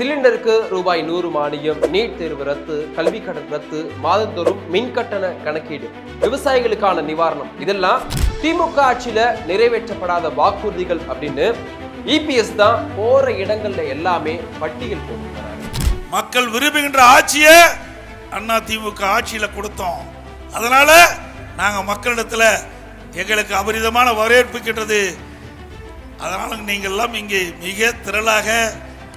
சிலிண்டருக்கு ரூபாய் நூறு மானியம் நீட் தேர்வு ரத்து கல்வி கடன் ரத்து மாதந்தோறும் மின் கட்டண கணக்கீடு விவசாயிகளுக்கான நிவாரணம். இதெல்லாம் திமுக ஆட்சியில நிறைவேற்றப்படாத வாக்குறுதிகள் அப்படின்னு இபிஎஸ் தான் போற இடங்கள்ல எல்லாமே பட்டியல் போட்டுக்கிறாங்க மக்கள் விரும்புகின்ற ஆட்சியை அண்ணா திமுக ஆட்சியில கொடுத்தோம். அதனால நாங்க மக்களிடத்துல எங்களுக்கு அபரிதமான வரவேற்பு கிட்டது. அதனால நீங்கள் எல்லாம் இங்கே மிக திரளாக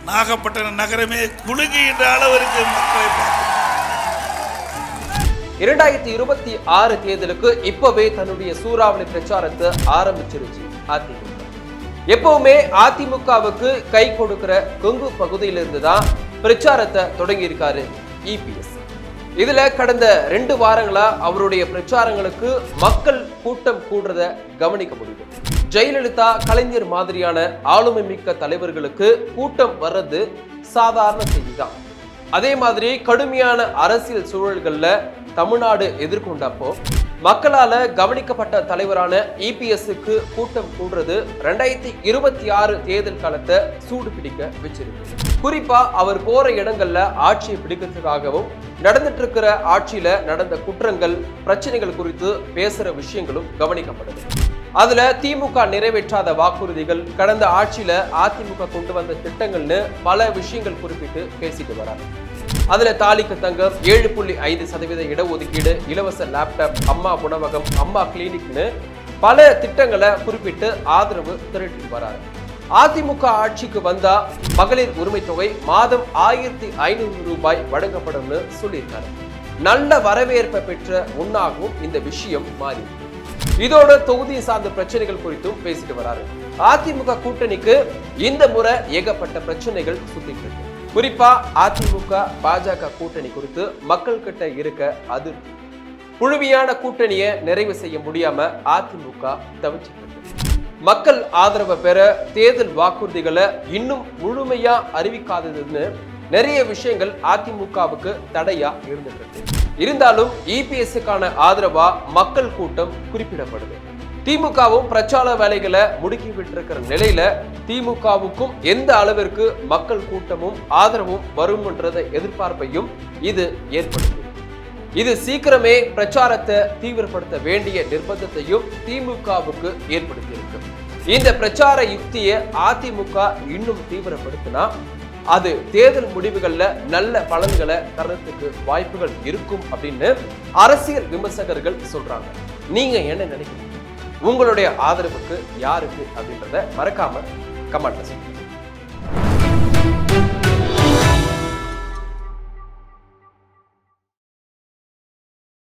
நாகப்பட்டினம் நகரமே குலுங்குகின்ற அளவிற்கு மக்களை இரண்டாயிரத்தி இருபத்தி ஆறு தேர்தலுக்கு இப்பவே தன்னுடைய சூறாவளி பிரச்சாரத்தை ஆரம்பிச்சிருச்சு அதிமுக. எப்பவுமே அதிமுகவுக்கு கை கொடுக்கிற கொங்கு பகுதியிலிருந்து தான் பிரச்சாரத்தை தொடங்கியிருக்காரு இபிஎஸ். இதுல கடந்த ரெண்டு வாரங்களா அவருடைய பிரச்சாரங்களுக்கு மக்கள் கூட்டம் கூடுறத கவனிக்க முடியுது. ஜெயலலிதா கலைஞர் மாதிரியான ஆளுமை மிக்க தலைவர்களுக்கு கூட்டம் வர்றது சாதாரண செய்திதான். அதே மாதிரி கடுமையான அரசியல் சூழல்களில் தமிழ்நாடு எதிர்கொண்டப்போ மக்களால் கவனிக்கப்பட்ட தலைவரான இபிஎஸ்க்கு கூட்டம் கூடுறது ரெண்டாயிரத்தி இருபத்தி ஆறு தேர்தல் காலத்தை சூடு பிடிக்க வச்சிருக்கு. குறிப்பா அவர் போற இடங்கள்ல ஆட்சியை பிடிக்கிறதுக்காகவும் நடந்துட்டு இருக்கிற ஆட்சியில நடந்த குற்றங்கள் பிரச்சனைகள் குறித்து பேசுற விஷயங்களும் கவனிக்கப்படுது. அதில் திமுக நிறைவேற்றாத வாக்குறுதிகள் கடந்த ஆட்சியில் அதிமுக கொண்டு வந்த திட்டங்கள்னு பல விஷயங்கள் குறிப்பிட்டு பேசிட்டு வராங்க. அதுல தாலிக்கு தங்கம் ஏழு புள்ளி ஐந்து சதவீத இடஒதுக்கீடு இலவச லேப்டாப் அம்மா உணவகம் அம்மா கிளினிக்னு பல திட்டங்களை குறிப்பிட்டு ஆதரவு திரட்டி வராரு அதிமுக ஆட்சிக்கு வந்தா மகளிர் உரிமை தொகை மாதம் ஆயிரத்தி ஐநூறு ரூபாய் வழங்கப்படும்னு சொல்லியிருக்காரு. நல்ல வரவேற்பை பெற்ற ஒன்னாகவும் இந்த விஷயம் மாறி இதோட தொகுதியை சார்ந்த பிரச்சனைகள் குறித்தும் பேசிட்டு வராரு. அதிமுக கூட்டணிக்கு இந்த முறை ஏகப்பட்ட பிரச்சனைகள் சுத்திட்டு இருக்கு. குறிப்பா அதிமுக பாஜக கூட்டணி குறித்து மக்கள் கிட்ட இருக்க அதிருப்தி முழுமையான கூட்டணியை நிறைவு செய்ய முடியாம அதிமுக தவிச்சிட்டு மக்கள் ஆதரவை பெற தேர்தல் வாக்குறுதிகளை இன்னும் முழுமையா அறிவிக்காததுன்னு நிறைய விஷயங்கள் அதிமுகவுக்கு தடையா இருந்துட்டு இருக்கு. இருந்தாலும் இபிஎஸ்க்கான ஆதரவா மக்கள் கூட்டம் குறிப்பிடப்படுது. திமுகவும் பிரச்சார வேலைகளை முடுக்கி விட்டிருக்கிற நிலையில திமுகவுக்கும் எந்த அளவிற்கு மக்கள் கூட்டமும் ஆதரவும் வரும்ன்றத எதிர்பார்ப்பையும் இது ஏற்படுத்தும் இது சீக்கிரமே பிரச்சாரத்தை தீவிரப்படுத்த வேண்டிய நிர்பந்தத்தையும் திமுகவுக்கு ஏற்படுத்தியிருக்கு. இந்த பிரச்சார யுக்தியை அதிமுக இன்னும் தீவிரப்படுத்தினா அது தேர்தல் முடிவுகள்ல நல்ல பலன்களை தரத்துக்கு வாய்ப்புகள் இருக்கும் அப்படின்னு அரசியல் விமர்சகர்கள் சொல்றாங்க. நீங்க என்ன நினைக்கிறீங்க? உங்களுடைய ஆதரவுக்கு யாருக்கு அப்படின்றத மறக்காம கமெண்ட்ல சொல்லுங்க.